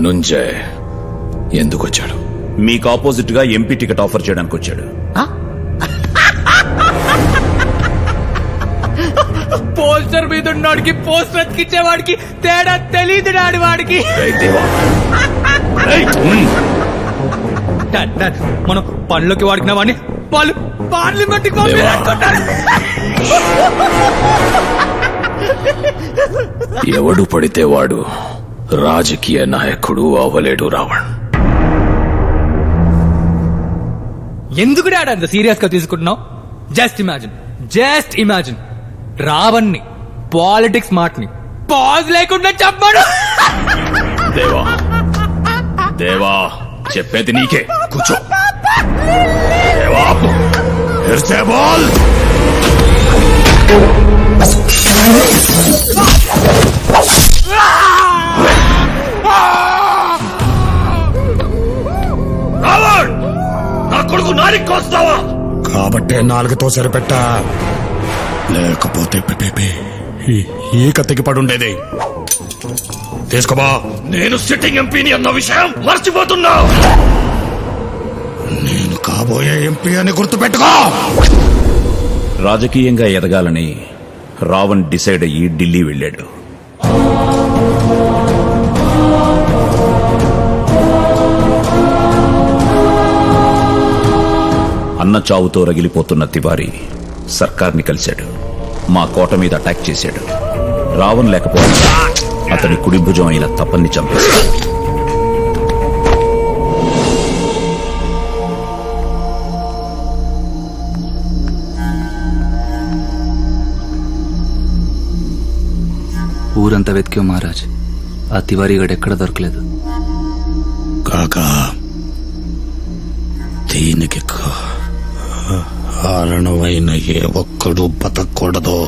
ధనుంజయ్ ఎందుకు వచ్చాడు మీకు ఆపోజిట్గా ఎంపీ టికెట్ ఆఫర్ చేయడానికి వచ్చాడు. పోస్టర్ మీద ఉన్నవాడికి పోస్టర్ అతికిచ్చేవాడికి తేడా తెలియదు నాడు వాడికి. డాడ్, డాడ్, మనం పనిలోకి వాడికిన వాడిని వాళ్ళు పార్లమెంట్. ఎవడు పడితే వాడు రాజకీయ నాయకుడు అవలేడు రావణ్. ఎందుకు డాడ్ అంత సీరియస్గా తీసుకుంటున్నావు? జస్ట్ ఇమాజిన్ జస్ట్ ఇమాజిన్ రావణ్ణి పాలిటిక్స్ మాటని పాజ్ లేకుండా చెప్పాడు దేవా దేవా చెప్పేది నీకే. కూర్చో. దేవా బోల్ నాలుగుతో సరిపెట్టా. లేకపోతే ఈక తెగిపడుండేది తీసుకోబా. నేను సిట్టింగ్ ఎంపీని అన్న విషయం మర్చిపోతున్నావు నేను కాబోయే ఎంపీ అని గుర్తుపెట్టుకో. రాజకీయంగా ఎదగాలని రావణ్ డిసైడ్ అయ్యి ఢిల్లీ వెళ్ళాడు. అన్న చావుతో రగిలిపోతున్న తివారీ సర్కార్ని కలిశాడు. మా కోట మీద అటాక్ చేశాడు. రావణ్ లేకపోతే అతని కుడి భుజం అయిన తపన్ని చంపేశాడు. ఊరంతా వెతికాం మహారాజ్. ఆ తివారీ గడు ఎక్కడ దొరకలేదు. కాకా దీనికి కా- కారణమైన ఏ ఒక్కడు బతకూడదు.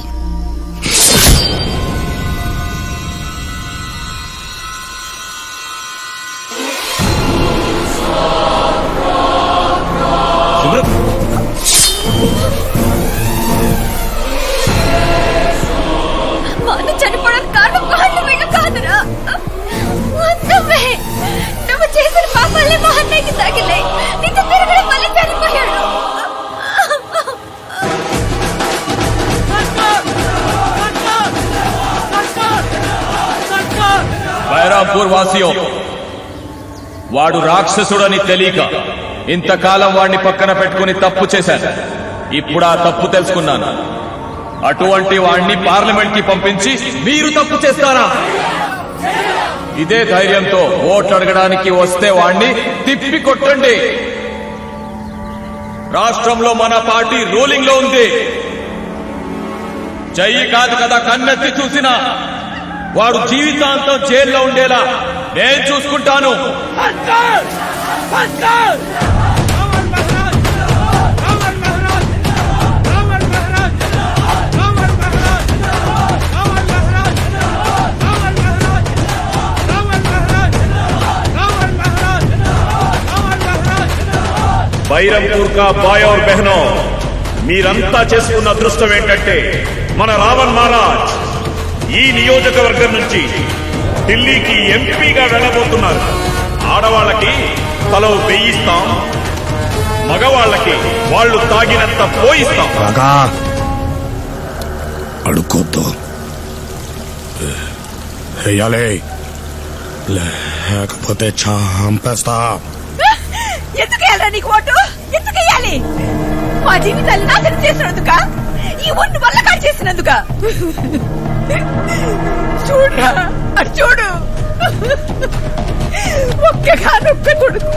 చనిపోవడానికి కారణం కాదురా. నువ్వు చేసిన పాపాలే మా అన్నయ్యకి తగిలే బైరాంపూర్ వాసియో వాడు రాక్షసుడని తెలియక ఇంతకాలం వాడిని పక్కన పెట్టుకుని తప్పు చేశాను ఇప్పుడు ఆ తప్పు తెలుసుకున్నాను. అటువంటి వాణ్ణి పార్లమెంట్కి పంపించి మీరు తప్పు చేస్తారా? ఇదే ధైర్యంతో ఓట్లు అడగడానికి వస్తే వాణ్ణి తిప్పి కొట్టండి. రాష్ట్రంలో మన పార్టీ రూలింగ్లో ఉంది. చెయ్యి కాదు కదా కన్నెత్తి చూసినా. వాడు జీవితాంతం జైల్లో ఉండేలా నేను చూసుకుంటాను. బైరంపూర్ కా బాయ్ और బెహనో మీరంతా చేసుకున్న అదృష్టం ఏంటంటే మన రావణ్ మహారాజ్. ఈ నియోజకవర్గం నుంచి ఢిల్లీకి ఎంపీగా వెళ్ళబోతున్నారు. ఆడవాళ్ళకి తలో వేయిస్తాం మగవాళ్ళకి వాళ్ళు తాగినంత పోయిస్తాం. వెయ్యాలి లేకపోతే చంపేస్తా. ఎందుకు నీకు ఓటు? ఎందుకు మా జీవితాలు నాశనం చేసినందుక? ఈ ఒన్ను వల్ల కాడు చేసినందుక. చూడరా అటు చూడు. ఒక్కగానొక్క కొడుకు.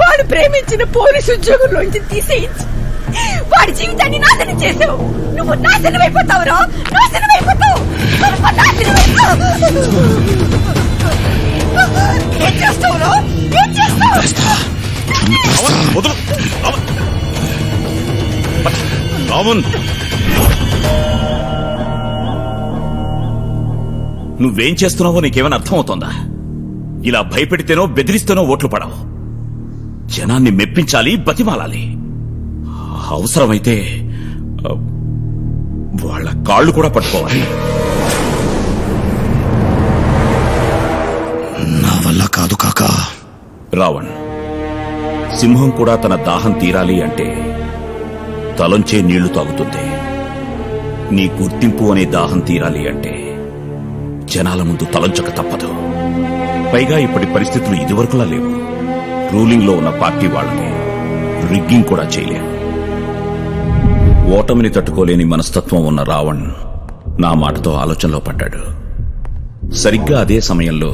వాడు ప్రేమించిన పోలీసు ఉద్యోగంలోంచి తీసేయించి వాడి జీవితాన్ని నాశనం చేసావు నువ్వు నాశనం అయిపోతావురా. నాశనం అయిపోతావు. నాశనం అయిపోతావు. ఏం చేస్తావురా? ఏం చేస్తావు? రావణ్. నువ్వేం చేస్తున్నావో నీకేమైనా అర్థమవుతోందా? ఇలా భయపెడితేనో బెదిరిస్తేనో ఓట్లు పడవు. జనాన్ని మెప్పించాలి బతిమాలాలి. అవసరమైతే వాళ్ళ కాళ్ళు కూడా పట్టుకోవాలి. నవ వల్ల కాదు కాకా. రావణ్ సింహం కూడా తన దాహం తీరాలి అంటే తలంచే నీళ్ళు తాగుతుంది. నీ గుర్తింపు అనే దాహం తీరాలి అంటే జనాల ముందు తలంచక తప్పదు. పైగా ఇప్పటి పరిస్థితులు ఇదివరకులా లేవు. రూలింగ్లో ఉన్న పార్టీ వాళ్ళని రిగ్గింగ్ కూడా చేయలేము ఓటమిని తట్టుకోలేని మనస్తత్వం ఉన్న రావణ్ నా మాటతో ఆలోచనలో పడ్డాడు. సరిగ్గా అదే సమయంలో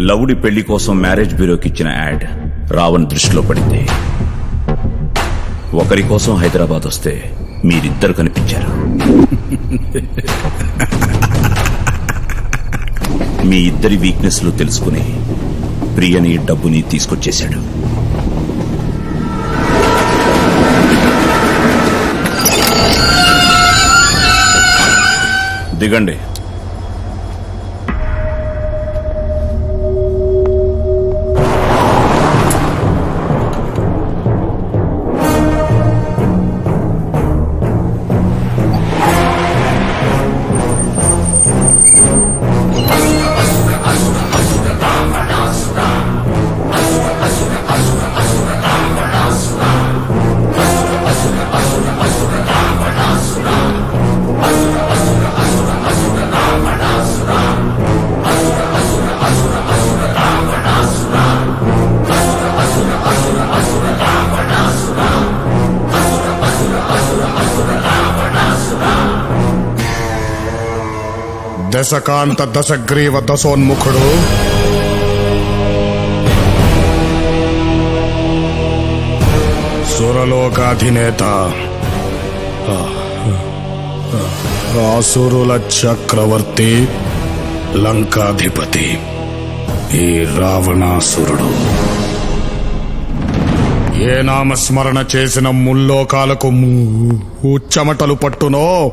లవుడి పెళ్ళి కోసం మ్యారేజ్ బ్యూరోకి ఇచ్చిన యాడ్ రావణ్ దృష్టిలో పడింది. ఒకరి కోసం హైదరాబాద్ వస్తే మీరిద్దరు కనిపించారు. మీ ఇద్దరి వీక్నెస్లు తెలుసుకుని ప్రియని డబ్బుని తీసుకొచ్చేశాడు. దిగండి. దశకాంత దశగ్రీవ దశోన్ముఖుడు. సురలోకాధినేత. ఆసురుల చక్రవర్తి లంకాధిపతి ఈ రావణాసురుడు. ఏ నామస్మరణ చేసిన ముల్లోకాలకు ఉచ్చమటలు పట్టునో?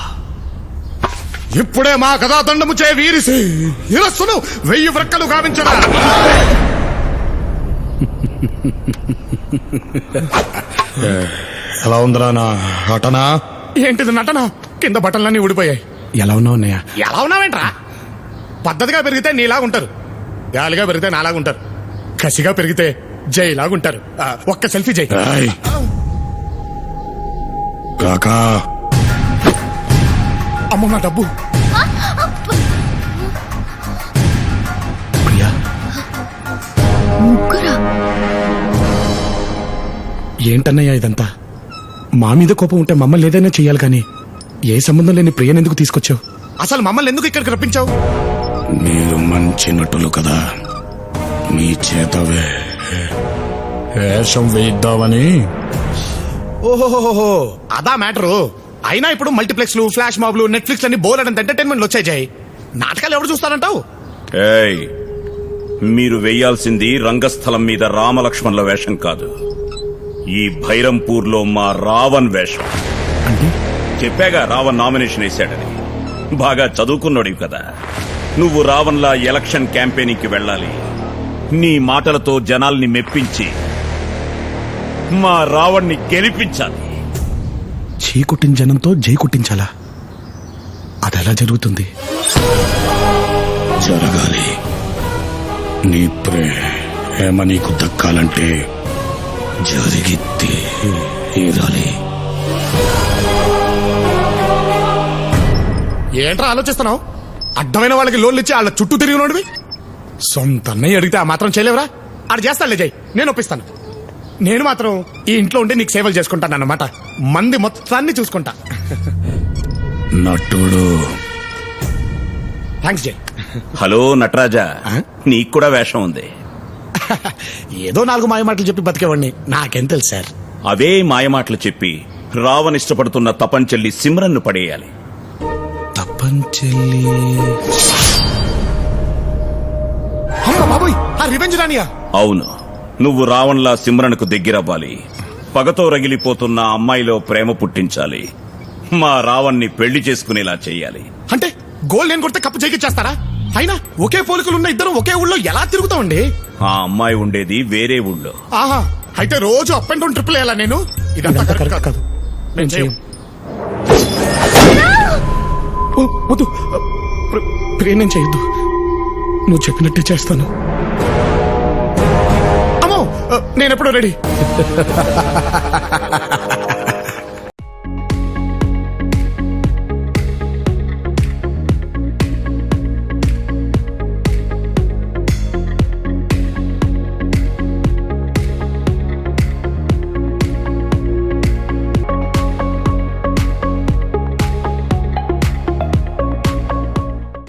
ఇప్పుడే మా కథాదండము చే వీరిసి ఇరస్సును వెయ్యి వ్రక్కలు గావించడా ఎలా ఉందిరా నా నటన? ఏంటిది నటన? కింద బట్టలన్నీ ఊడిపోయాయి. ఎలా ఉన్నావు అన్నయ్య? ఎలా ఉన్నావేంట్రా? పద్ధతిగా పెరిగితే నీలా ఉంటారు. గాలిగా పెరిగితే నాలాగా ఉంటారు. కసిగా పెరిగితే జైలాగా ఉంటారు. ఆ, ఒక్క సెల్ఫీ జై కాకా. అమ్మ నా డబ్బు. ప్రియా? ముగ్గురా? ఏంటన్నయ్యా ఇదంతా? మా మీద కోపం ఉంటే మమ్మల్ని ఏదైనా చెయ్యాలి కానీ ఏ సంబంధం లేని ప్రియని ఎందుకు తీసుకొచ్చావు? అసలు మమ్మల్ని ఎందుకు ఇక్కడికి రప్పించావు? మీరు మంచి నటులు కదా. మీ చేత వే- వేషం వేయిద్దామని ఓహోహోహో అదా మ్యాటరు. అయినా ఇప్పుడు మల్టీప్లెక్స్లు ఫ్లాష్ మాబ్లు నెట్ఫ్లిక్స్ అన్ని బోర్ అంత ఎంటర్టైన్మెంట్లు వచ్చాయి నాటకాలు ఎవరు చూస్తారంటావు? ఏయ్ మీరు వెయ్యాల్సింది రంగస్థలం మీద రామలక్ష్మణుల వేషం కాదు. ఈ భైరంపూర్లో మా రావణ్ వేషం. చెప్పాగా రావణ్ నామినేషన్ వేశాడని. బాగా చదువుకున్నాడు కదా. నువ్వు రావణ్లా ఎలక్షన్ క్యాంపెయినింగ్కి వెళ్ళాలి. నీ మాటలతో జనాల్ని మెప్పించి మా రావణ్ణి గెలిపించాలి. చీ కుట్టిన జనంతో జై కుట్టించాలా అది ఎలా జరుగుతుంది? జరగాలి. నీ ప్రేమ నీకు దక్కాలంటే జరిగి తీరాలి. ఏంట్రా ఆలోచిస్తున్నావు? అడ్డమైన వాళ్ళకి లోన్లు ఇచ్చి వాళ్ళ చుట్టూ తిరిగినోడివి? సొంత అన్నయ్య అడిగితే ఆ మాత్రం చేయలేవురా? ఆడు చేస్తానులే జై నేను ఒప్పిస్తాను. నేను మాత్రం ఈ ఇంట్లో ఉండి నీకు సేవలు చేసుకుంటాను అన్నమాట మంది మొత్తాన్ని చూసుకుంటా. నటుడు. థ్యాంక్స్ జై. హలో నటరాజా? నీకు కూడా వేషం ఉంది. ఏదో నాలుగు మాయ మాటలు చెప్పి బతికేవాడిని. నాకేం తెలుసు సార్. అవే మాయమాటలు చెప్పి రావణ్ ఇష్టపడుతున్న తపంచెల్లి సిమ్రన్ను పడేయాలి. తప్పంచెల్లి అమ్మ బాబోయ్ ఆ రివెంజ్ రానియా? అవును. నువ్వు రావణ్లా సిమ్రన్కు దగ్గరవ్వాలి. పగతో రగిలిపోతున్న అమ్మాయిలో ప్రేమ పుట్టించాలి. మా రావణ్ణి పెళ్ళి చేసుకునేలా చెయ్యాలి. అంటే గోల్ నేను కొడితే కప్పు చేస్తారా అయినా ఒకే పోలికలు ఉన్న ఇద్దరు ఒకే ఊళ్ళో ఎలా తిరుగుతామండి ఆ అమ్మాయి ఉండేది వేరే ఊళ్ళో. ఆహా అయితే రోజు అప్ అండ్ డౌన్ ట్రిపుల్ వేయాలా నేను? ఇదంతా కరెక్ట్ కాదు. నేను చేయం ఓ, వద్దు. ప్ర- నేను చేయొద్దు. నువ్వు చెప్పినట్టే చేస్తాను. నేను ఎప్పుడు రెడీ.